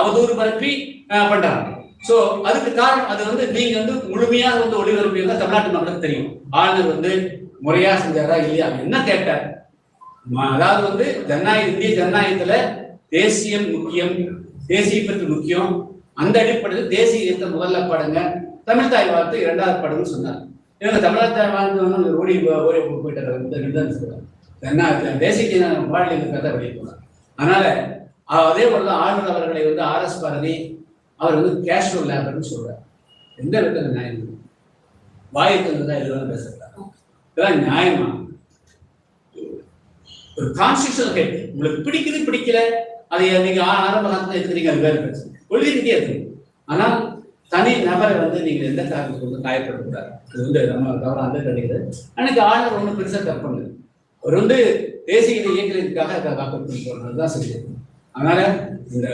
அவதூறு பரப்பி பண்றாங்க. சோ அதுக்கு காரணம் அது வந்து நீங்க வந்து முழுமையாக வந்து ஒளிபரப்பியிருந்தா தமிழ்நாட்டு மக்களுக்கு தெரியும். ஆளுநர் வந்து முறையா செஞ்சாரா இல்லையா? என்ன கேட்டார்? அதாவது வந்து ஜனநாயக இந்திய ஜனநாயகத்துல தேசியம் முக்கியம் தேசிய பற்றி முக்கியம். அந்த அடிப்படையில் தேசிய கீதத்தை முதல்ல பாடுங்க. தமிழ் தாய் வாழ்த்து இரண்டாவது பாடுங்கன்னு சொன்னார். இவங்க தமிழ் தாய் வாழ்த்து வந்து ஓடி ஓடி போயிட்டாரு இந்த சொல்றாங்க தேசிய கீதம் கதை வெளியே போனார் அதனால அதே போல ஆளுநர் அவர்களை வந்து ஆர் எஸ் பாரதி அவர் வந்து கேஷுவல் லேபர்னு சொல்றாரு. எந்த விதத்துல நியாயம் இருக்கு? தான் இதெல்லாம் பேசுறாங்க இதெல்லாம் நியாயமா? ஒரு கான்ஸ்டியூஷனல் ஹெட் உங்களுக்கு பிடிக்குது பிடிக்கல. அதை நீங்க ஆ- ஆரம்ப காலத்துல எடுக்கிறீங்க அது வேற பிரச்சனை கொள்கை ரீதியா இருக்கு. ஆனால் தனி நபரை வந்து நீங்க எந்த காரணத்துக்கு வந்து காயப்படக்கூடாது இது வந்து நம்ம தவறாக அந்த கிடைக்கிறது அன்னைக்கு ஆளுநர் ஒன்றும் பெருசாக தப்பு அவர் வந்து தேசிய இதை இயக்கிறதுக்காக காக்கப்பட்டு போறது தான் சரி. அதனால இந்த